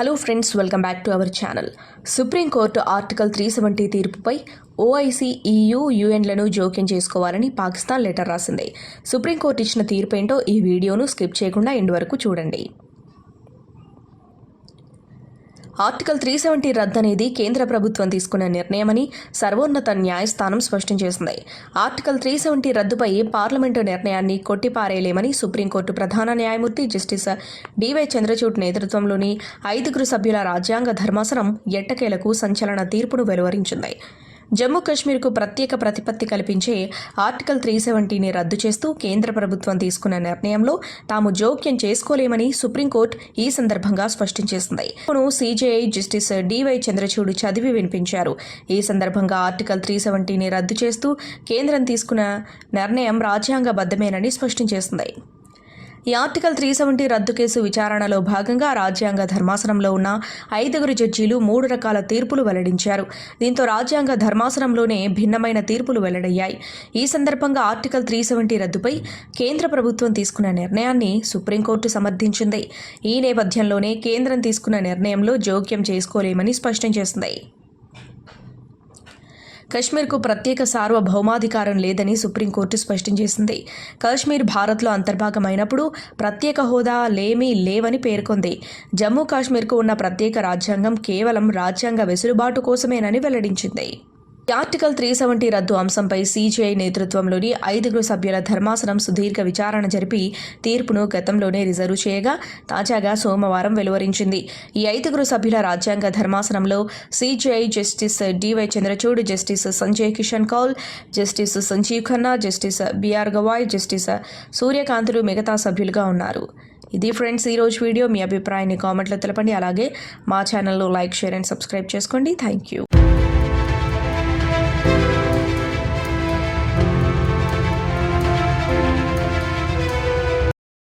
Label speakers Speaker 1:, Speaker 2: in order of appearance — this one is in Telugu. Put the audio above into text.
Speaker 1: Hello friends welcome back to our channel. Supreme court article three seventy తీర్పుపై OIC EU యూఎన్లను జోక్యం చేసుకోవాలని పాకిస్తాన్ లెటర్ రాసింది. సుప్రీంకోర్టు ఇచ్చిన తీర్పేంటో ఈ వీడియోను స్కిప్ చేయకుండా ఎండ్ వరకు చూడండి. ఆర్టికల్ త్రీ సెవెంటీ రద్దు అనేది కేంద్ర ప్రభుత్వం తీసుకున్న నిర్ణయమని సర్వోన్నత న్యాయస్థానం స్పష్టం చేసింది. ఆర్టికల్ త్రీ సెవెంటీ రద్దుపై పార్లమెంటు నిర్ణయాన్ని కొట్టిపారేయలేమని సుప్రీంకోర్టు ప్రధాన న్యాయమూర్తి జస్టిస్ డివై చంద్రచూడ్ నేతృత్వంలోని ఐదుగురు సభ్యుల రాజ్యాంగ ధర్మాసనం ఎట్టకేలకు సంచలన తీర్పును వెలువరించింది. జమ్మూ కాశ్మీర్కు ప్రత్యేక ప్రతిపత్తి కల్పించే ఆర్టికల్ త్రీ సెవెంటీని రద్దు చేస్తూ కేంద్ర ప్రభుత్వం తీసుకున్న నిర్ణయంలో తాము జోక్యం చేసుకోలేమని సుప్రీంకోర్టు ఈ సందర్భంగా స్పష్టం చేసింది. సీజేఐ జస్టిస్ డివై చంద్రచూడ్ చదివి వినిపించారు. ఈ సందర్భంగా ఆర్టికల్ త్రీ సెవెంటీని రద్దు చేస్తూ కేంద్రం తీసుకున్న నిర్ణయం రాజ్యాంగబద్ధమేనని స్పష్టం చేసింది. ఈ ఆర్టికల్ త్రీ సెవెంటీ రద్దు కేసు విచారణలో భాగంగా రాజ్యాంగ ధర్మాసనంలో ఉన్న ఐదుగురు జడ్జీలు మూడు రకాల తీర్పులు వెల్లడించారు. దీంతో రాజ్యాంగ ధర్మాసనంలోనే భిన్నమైన తీర్పులు వెల్లడయ్యాయి. ఈ సందర్భంగా ఆర్టికల్ త్రీ సెవెంటీ రద్దుపై కేంద్ర ప్రభుత్వం తీసుకున్న నిర్ణయాన్ని సుప్రీంకోర్టు సమర్థించింది. ఈ నేపథ్యంలోనే కేంద్రం తీసుకున్న నిర్ణయంలో జోక్యం చేసుకోలేమని స్పష్టం చేసింది. కశ్మీర్కు ప్రత్యేక సార్వభౌమాధికారం లేదని సుప్రీంకోర్టు స్పష్టం చేసింది. కాశ్మీర్ భారత్లో అంతర్భాగమైనప్పుడు ప్రత్యేక హోదా లేమీ లేవని పేర్కొంది. జమ్మూ కాశ్మీర్కు ఉన్న ప్రత్యేక రాజ్యాంగం కేవలం రాజ్యాంగ వెసులుబాటు కోసమేనని వెల్లడించింది. ఆర్టికల్ త్రీ సెవెంటీ రద్దు అంశంపై సీజీఐ నేతృత్వంలోని ఐదుగురు సభ్యుల ధర్మాసనం సుదీర్ఘ విచారణ జరిపి తీర్పును గతంలోనే రిజర్వ్ చేయగా తాజాగా సోమవారం వెలువరించింది. ఈ ఐదుగురు సభ్యుల రాజ్యాంగ ధర్మాసనంలో CJI justice DY Chandrachud justice Sanjay Kishan Kaul justice Sanjiv Khanna justice BR Gavai justice సూర్యకాంతులు మిగతా సభ్యులుగా ఉన్నారు. ఇది ఫ్రెండ్స్ ఈరోజు వీడియో. మీ అభిప్రాయాన్ని కామెంట్లో తెలపండి. అలాగే మా ఛానల్లో లైక్ షేర్ అండ్ సబ్స్క్రైబ్ చేసుకోండి. Thank you.